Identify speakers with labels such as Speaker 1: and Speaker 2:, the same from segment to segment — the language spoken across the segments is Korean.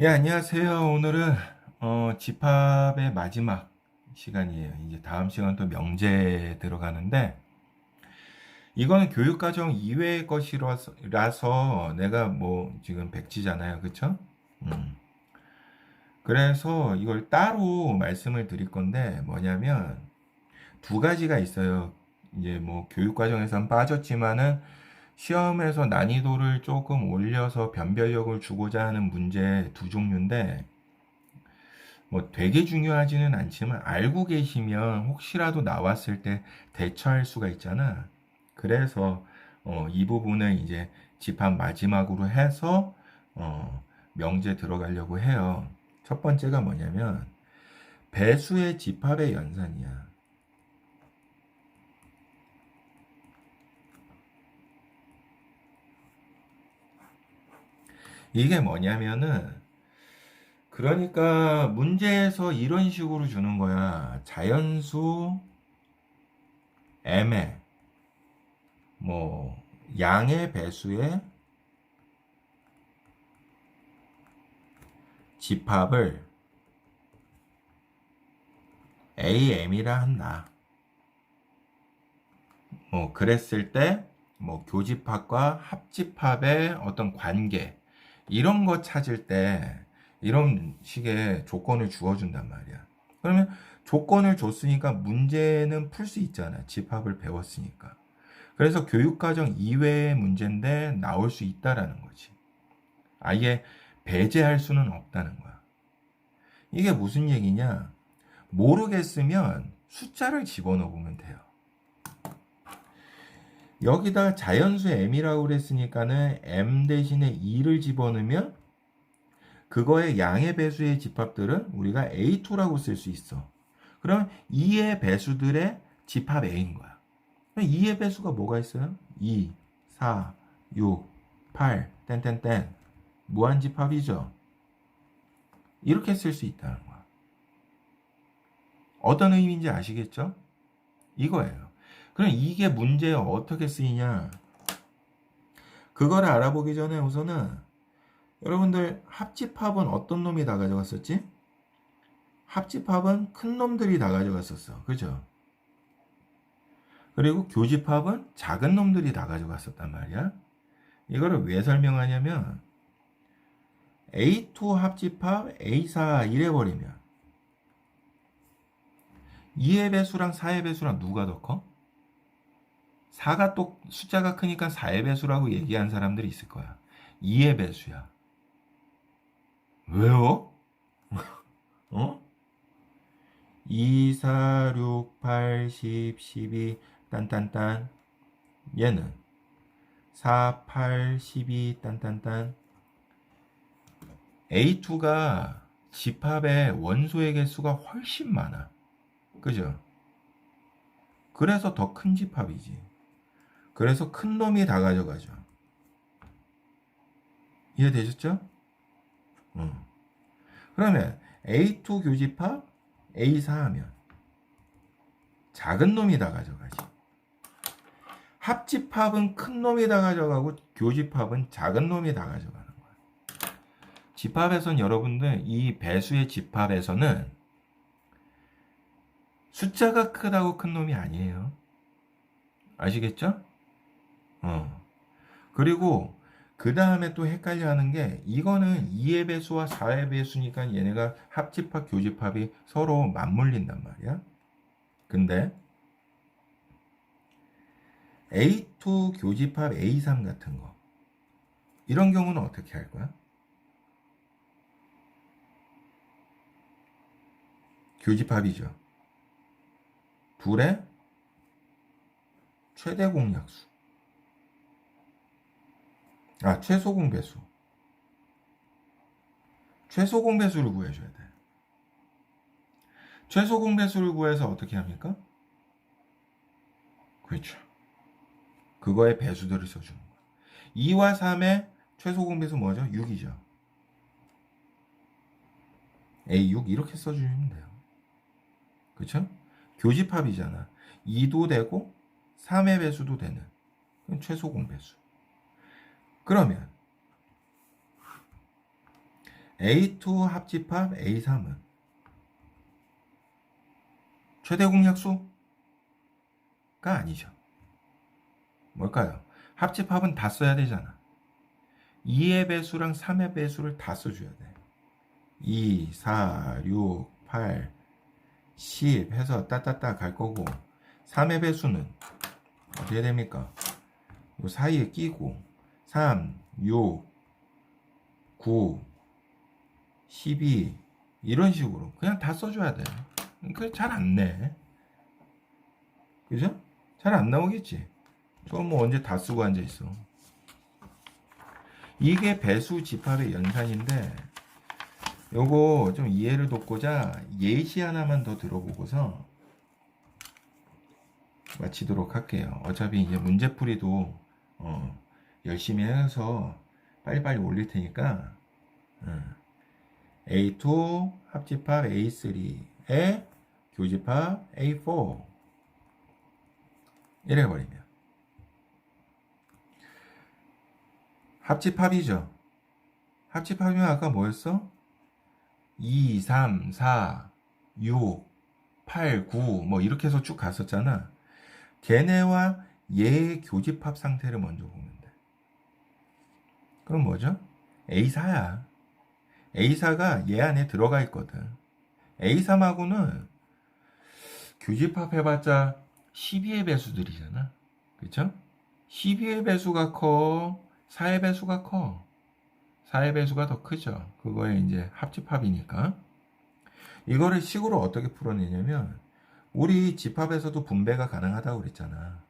Speaker 1: 예, 안녕하세요. 오늘은 어, 집합의 마지막 시간이에요. 이제 다음 시간 또 명제 들어가는데 이거는 교육과정 이외의 것이라서 라서 내가 뭐 지금 백지잖아요. 그쵸? 음. 그래서 이걸 따로 말씀을 드릴 건데 뭐냐면 두 가지가 있어요. 이제 뭐 교육과정에선 빠졌지만은 시험에서 난이도를 조금 올려서 변별력을 주고자 하는 문제 두 종류인데 뭐 되게 중요하지는 않지만 알고 계시면 혹시라도 나왔을 때 대처할 수가 있잖아. 그래서 어, 이 부분을 이제 집합 마지막으로 해서 어, 명제 들어가려고 해요. 첫 번째가 뭐냐면 배수의 집합의 연산이야. 이게 뭐냐면은 그러니까 문제에서 이런 식으로 주는 거야. 자연수 m의 뭐 양의 배수의 집합을 am이라 한다. 뭐 그랬을 때 뭐 교집합과 합집합의 어떤 관계 이런 거 찾을 때 이런 식의 조건을 주어준단 말이야. 그러면 조건을 줬으니까 문제는 풀 수 있잖아. 집합을 배웠으니까. 그래서 교육과정 이외의 문제인데 나올 수 있다라는 거지. 아예 배제할 수는 없다는 거야. 이게 무슨 얘기냐? 모르겠으면 숫자를 집어넣으면 돼요. 여기다 자연수 m이라고 그랬으니까는 m 대신에 2를 집어넣으면 그거의 양의 배수의 집합들은 우리가 a2라고 쓸 수 있어. 그럼 2의 배수들의 집합 a인 거야. 2의 배수가 뭐가 있어요? 2, 4, 6, 8, 땡땡땡. 무한 집합이죠. 이렇게 쓸 수 있다는 거야. 어떤 의미인지 아시겠죠? 이거예요. 그럼 이게 문제에 어떻게 쓰이냐? 그거를 알아보기 전에 우선은 여러분들 합집합은 어떤 놈이 다 가져갔었지? 합집합은 큰 놈들이 다 가져갔었어. 그죠? 그리고 교집합은 작은 놈들이 다 가져갔었단 말이야. 이거를 왜 설명하냐면 A2 합집합 A4 이래버리면 2의 배수랑 4의 배수랑 누가 더 커? 4가 또 숫자가 크니까 4의 배수라고 얘기한 사람들이 있을 거야. 2의 배수야. 왜요? 어? 2, 4, 6, 8, 10, 12, 딴딴딴. 얘는 4, 8, 12, 딴딴딴. A2가 집합의 원소의 개수가 훨씬 많아. 그죠? 그래서 더 큰 집합이지. 그래서 큰 놈이 다 가져가죠. 이해되셨죠? 어. 그러면 A2 교집합 A4 하면 작은 놈이 다 가져가지. 합집합은 큰 놈이 다 가져가고 교집합은 작은 놈이 다 가져가는 거야. 집합에선 여러분들 이 배수의 집합에서는 숫자가 크다고 큰 놈이 아니에요. 아시겠죠? 어. 그리고 그 다음에 또 헷갈려 하는 게 이거는 2의 배수와 4의 배수니까 얘네가 합집합, 교집합이 서로 맞물린단 말이야. 근데 A2 교집합 A3 같은 거 이런 경우는 어떻게 할 거야? 교집합이죠. 둘의 최대 공약수. 아, 최소 공배수. 최소 공배수를 구해줘야 돼. 최소 공배수를 구해서 어떻게 합니까? 그렇죠. 그거의 배수들을 써주는 거야. 2와 3의 최소 공배수 뭐죠? 6이죠. A6 이렇게 써주면 돼요. 그렇죠? 교집합이잖아. 2도 되고 3의 배수도 되는 최소 공배수. 그러면 A2 합집합 A3은 최대 공약수가 아니죠. 뭘까요? 합집합은 다 써야 되잖아. 2의 배수랑 3의 배수를 다 써줘야 돼. 2, 4, 6, 8, 10 해서 따따따 갈 거고 3의 배수는 어떻게 됩니까? 요 사이에 끼고 3, 6, 9, 12 이런 식으로 그냥 다 써줘야 돼. 그잘안 내. 그죠? 잘 안 나오겠지. 저건 뭐 언제 다 쓰고 앉아 있어. 이게 배수 집합의 연산인데 요거 좀 이해를 돕고자 예시 하나만 더 들어보고서 마치도록 할게요. 어차피 이제 문제풀이도 어, 열심히 해서 빨리빨리 올릴 테니까 어, A2 합집합 A3에 교집합 A4 이래 버리면 합집합이죠. 합집합이면 아까 뭐였어? 2, 3, 4, 6, 8, 9, 뭐 이렇게 해서 쭉 갔었잖아. 걔네와 얘의 교집합 상태를 먼저 보면 돼. 그럼 뭐죠? A4야. A4가 얘 안에 들어가 있거든. A3하고는 교집합 해봤자 12의 배수들이잖아. 그쵸? 12의 배수가 커, 4의 배수가 커. 4의 배수가 더 크죠. 그거에 이제 합집합이니까. 이거를 식으로 어떻게 풀어내냐면, 우리 집합에서도 분배가 가능하다고 그랬잖아.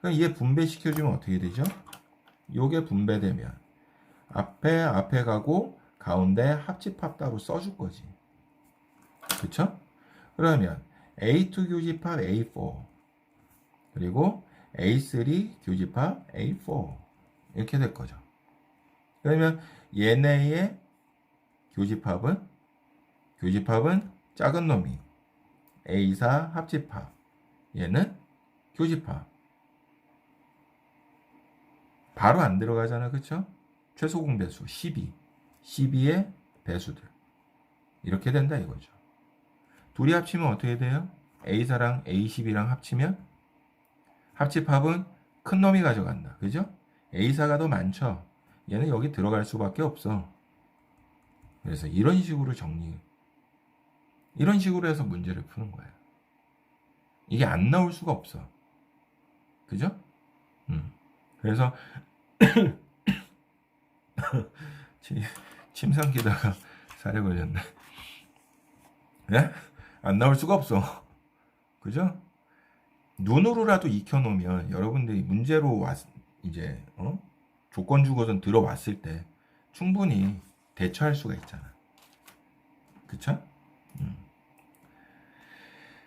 Speaker 1: 그럼 얘 분배시켜주면 어떻게 되죠? 요게 분배되면, 앞에, 앞에 가고, 가운데 합집합 따로 써줄 거지. 그쵸? 그러면, A2 교집합 A4, 그리고 A3 교집합 A4. 이렇게 될 거죠. 그러면 얘네의 교집합은 교집합은 작은 놈이 A4 합집합 얘는 교집합 바로 안 들어가잖아 그쵸? 최소 공배수 12 12의 배수들 이렇게 된다 이거죠 둘이 합치면 어떻게 돼요? A4랑 A12랑 합치면 합집합은 큰 놈이 가져간다 그죠? A사가 더 많죠. 얘는 여기 들어갈 수밖에 없어. 그래서 이런 식으로 정리, 이런 식으로 해서 문제를 푸는 거야. 이게 안 나올 수가 없어. 그죠? 음. 그래서, 침 삼키다가 살에 걸렸네. 예? 안 나올 수가 없어. 그죠? 눈으로라도 익혀놓으면 여러분들이 문제로 왔, 이제 어? 조건 주고선 들어왔을 때 충분히 대처할 수가 있잖아. 그쵸? 음.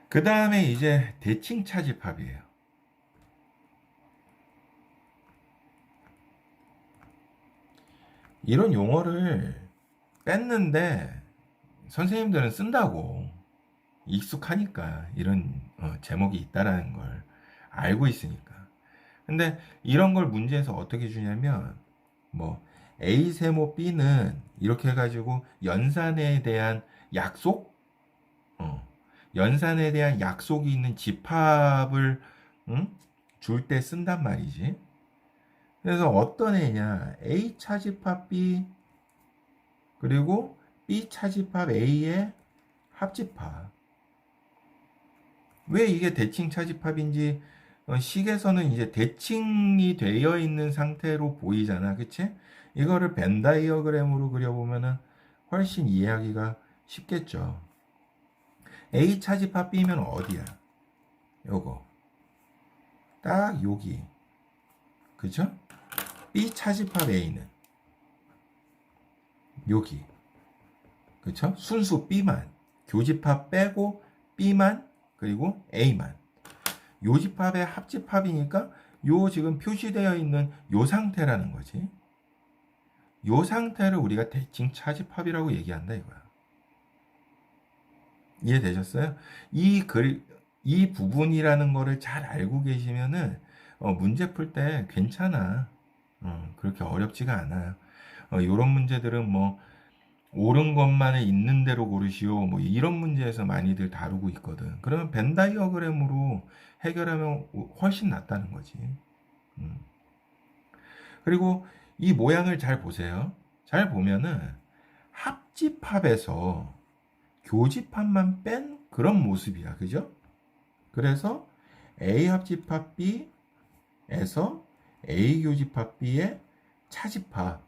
Speaker 1: 그 다음에 이제 대칭 차집합이에요. 이런 용어를 뺐는데 선생님들은 쓴다고 익숙하니까 이런 어, 제목이 있다라는 걸 알고 있으니까 근데 이런 걸 문제에서 어떻게 주냐면 뭐 A 세모 B는 이렇게 해가지고 연산에 대한 약속, 어, 연산에 대한 약속이 있는 집합을 응? 줄때 쓴단 말이지. 그래서 어떤 애냐 A 차집합 B 그리고 B 차집합 A의 합집합. 왜 이게 대칭 차집합인지 어, 식에서는 이제 대칭이 되어 있는 상태로 보이잖아. 그치? 이거를 벤 다이어그램으로 그려보면은 훨씬 이해하기가 쉽겠죠. A 차집합 B면 어디야? 요거. 딱 여기. 그죠? B 차집합 A는 여기. 그쵸? 순수 B만. 교집합 빼고 B만 그리고 A만. 요 집합의 합집합이니까 요 지금 표시되어 있는 요 상태라는 거지. 요 상태를 우리가 대칭 차집합이라고 얘기한다 이거야. 이해되셨어요? 이 글, 이 부분이라는 거를 잘 알고 계시면은 어, 문제 풀 때 괜찮아. 어, 그렇게 어렵지가 않아요. 어, 이런 문제들은 뭐 옳은 것만을 있는 대로 고르시오. 뭐 이런 문제에서 많이들 다루고 있거든. 그러면 벤 다이어그램으로 해결하면 훨씬 낫다는 거지. 음. 그리고 이 모양을 잘 보세요. 잘 보면은 합집합에서 교집합만 뺀 그런 모습이야. 그죠? 그래서 A 합집합 B에서 A 교집합 B의 차집합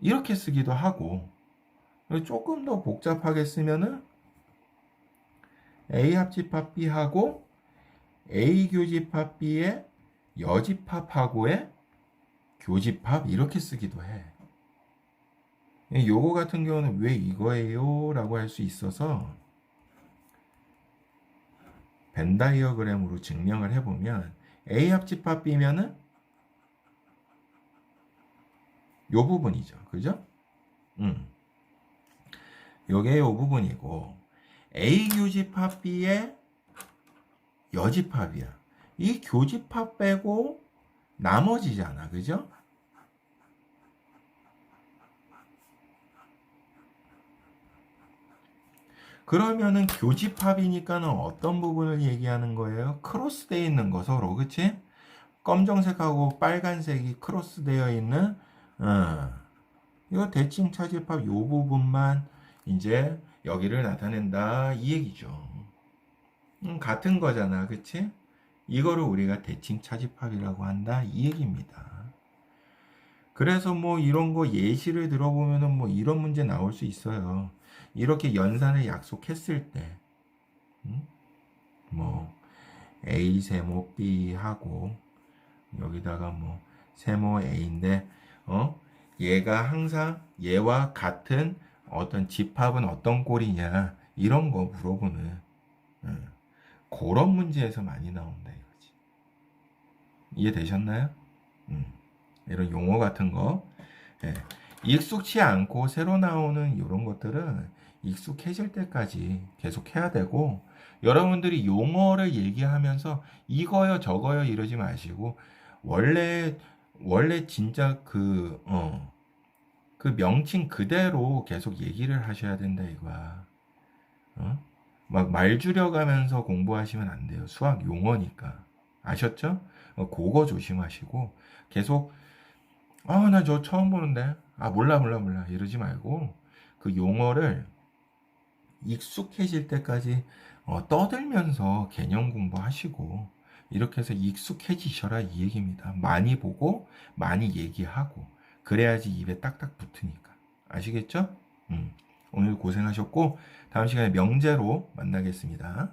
Speaker 1: 이렇게 쓰기도 하고 조금 더 복잡하게 쓰면은 A 합집합 B하고 A 교집합 B의 여집합하고의 교집합 이렇게 쓰기도 해. 요거 같은 경우는 왜 이거예요? 라고 할 수 있어서 벤 다이어그램으로 증명을 해보면 A 합집합 B면은 요 부분이죠. 그죠? 음. 요게 요 부분이고 A 교집합 B의 여집합이야. 이 교집합 빼고 나머지잖아. 그죠? 그러면은 교집합이니까는 어떤 부분을 얘기하는 거예요? 크로스되어 있는 거 서로, 그치? 검정색하고 빨간색이 크로스되어 있는, 어, 이거 대칭 차집합 요 부분만 이제 여기를 나타낸다 이 얘기죠. 음, 같은 거잖아, 그치? 이거를 우리가 대칭 차집합이라고 한다 이 얘기입니다. 그래서 뭐 이런 거 예시를 들어보면은 뭐 이런 문제 나올 수 있어요. 이렇게 연산을 약속했을 때, 음? 뭐 A 세모 B 하고 여기다가 뭐 세모 A인데, 어 얘가 항상 얘와 같은 어떤 집합은 어떤 꼴이냐 이런 거 물어보는 음, 그런 문제에서 많이 나온다 이거지. 이해되셨나요? 음, 이런 용어 같은 거 예. 익숙치 않고 새로 나오는 이런 것들은 익숙해질 때까지 계속 해야 되고 여러분들이 용어를 얘기하면서 이거요 저거요 이러지 마시고 원래 원래 진짜 그 어, 그 명칭 그대로 계속 얘기를 하셔야 된다 이거야. 어? 막 말 줄여가면서 공부하시면 안 돼요. 수학 용어니까. 아셨죠? 어, 그거 조심하시고 계속 아 나 저 처음 보는데 아 몰라 몰라 몰라 이러지 말고 그 용어를 익숙해질 때까지 어, 떠들면서 개념 공부하시고 이렇게 해서 익숙해지셔라 이 얘기입니다. 많이 보고 많이 얘기하고 그래야지 입에 딱딱 붙으니까 아시겠죠? 음, 오늘 고생하셨고 다음 시간에 명제로 만나겠습니다.